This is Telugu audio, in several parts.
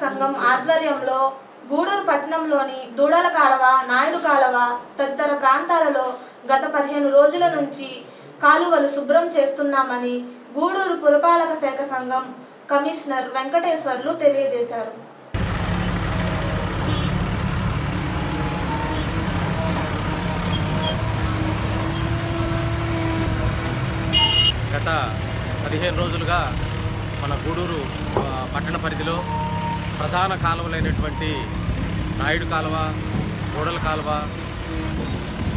సంఘం ఆధ్వర్యంలో గూడూరు పట్టణంలోని దూడల కాలవ నాయుడు కాలవ తదితర ప్రాంతాలలో గత పదిహేను రోజుల నుంచి కాలువలు శుభ్రం చేస్తున్నామని గూడూరు పురపాలక శాఖ సంఘం కమిషనర్ వెంకటేశ్వర్లు తెలియజేశారు. గత పదిహేను రోజులుగా మన గూడూరు పట్టణ పరిధిలో ప్రధాన కాలువలైనటువంటి నాయుడు కాలువ కూడల కాలువ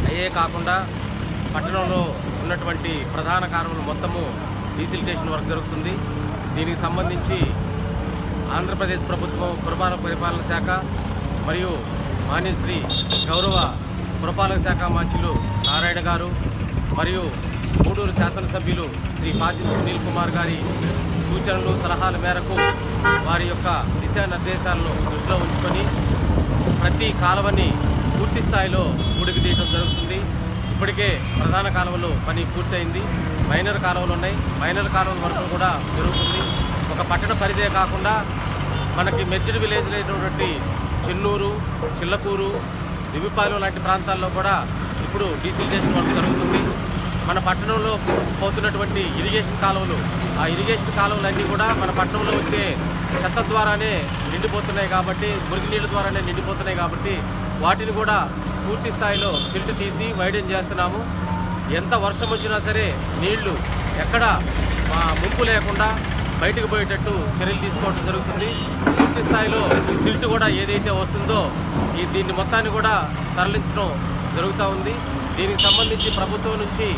అయ్యే కాకుండా పట్టణంలో ఉన్నటువంటి ప్రధాన కాలువలు మొత్తము డీసిల్టేషన్ వర్క్ జరుగుతుంది. దీనికి సంబంధించి ఆంధ్రప్రదేశ్ ప్రభుత్వం పురపాలక పరిపాలన శాఖ మరియు మాన్యశ్రీ గౌరవ పురపాలక శాఖ మంత్రులు నారాయణ గారు మరియు గూడూరు శాసనసభ్యులు శ్రీ పాసిం సునీల్ కుమార్ గారి సూచనలు సలహాల మేరకు వారి యొక్క దిశానిర్దేశాలను దృష్టిలో ఉంచుకొని ప్రతి కాలువని పూర్తి స్థాయిలో ఊడికి తీయడం జరుగుతుంది. ఇప్పటికే ప్రధాన కాలువలు పని పూర్తయింది. మైనర్ కాలువలు ఉన్నాయి. మైనర్ కాలువల వరకు కూడా జరుగుతుంది. ఒక పట్టణ పరిధే కాకుండా మనకి మెర్జడ్ విలేజ్ అయినటువంటి చెన్నూరు చిల్లకూరు దివిపాలెం లాంటి ప్రాంతాల్లో కూడా ఇప్పుడు డీసిల్టేషన్ వర్క్ జరుగుతుంది. మన పట్టణంలో పోతున్నటువంటి ఇరిగేషన్ కాలువలు ఆ ఇరిగేషన్ కాలువలన్నీ కూడా మన పట్టణంలో వచ్చే చెత్త ద్వారానే నిండిపోతున్నాయి కాబట్టి మురికి నీళ్ళ ద్వారానే నిండిపోతున్నాయి కాబట్టి వాటిని కూడా పూర్తి స్థాయిలో సిల్ట్ తీసి వైడెన్ చేస్తున్నాము. ఎంత వర్షం వచ్చినా సరే నీళ్ళు ఎక్కడ ముంపు లేకుండా బయటకు పోయేటట్టు చర్యలు తీసుకోవడం జరుగుతుంది. పూర్తి స్థాయిలో ఈ సిల్ట్ కూడా ఏదైతే వస్తుందో ఈ దీన్ని మొత్తాన్ని కూడా తరలించడం జరుగుతూ ఉంది. దీనికి సంబంధించి ప్రభుత్వం నుంచి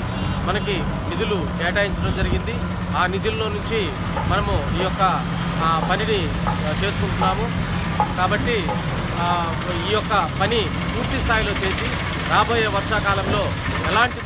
మనకి నిధులు కేటాయించడం జరిగింది. ఆ నిధుల్లో నుంచి మనము ఈ యొక్క పనిని చేసుకుంటున్నాము. కాబట్టి ఈ యొక్క పని పూర్తి స్థాయిలో చేసి రాబోయే వర్షాకాలంలో ఎలాంటి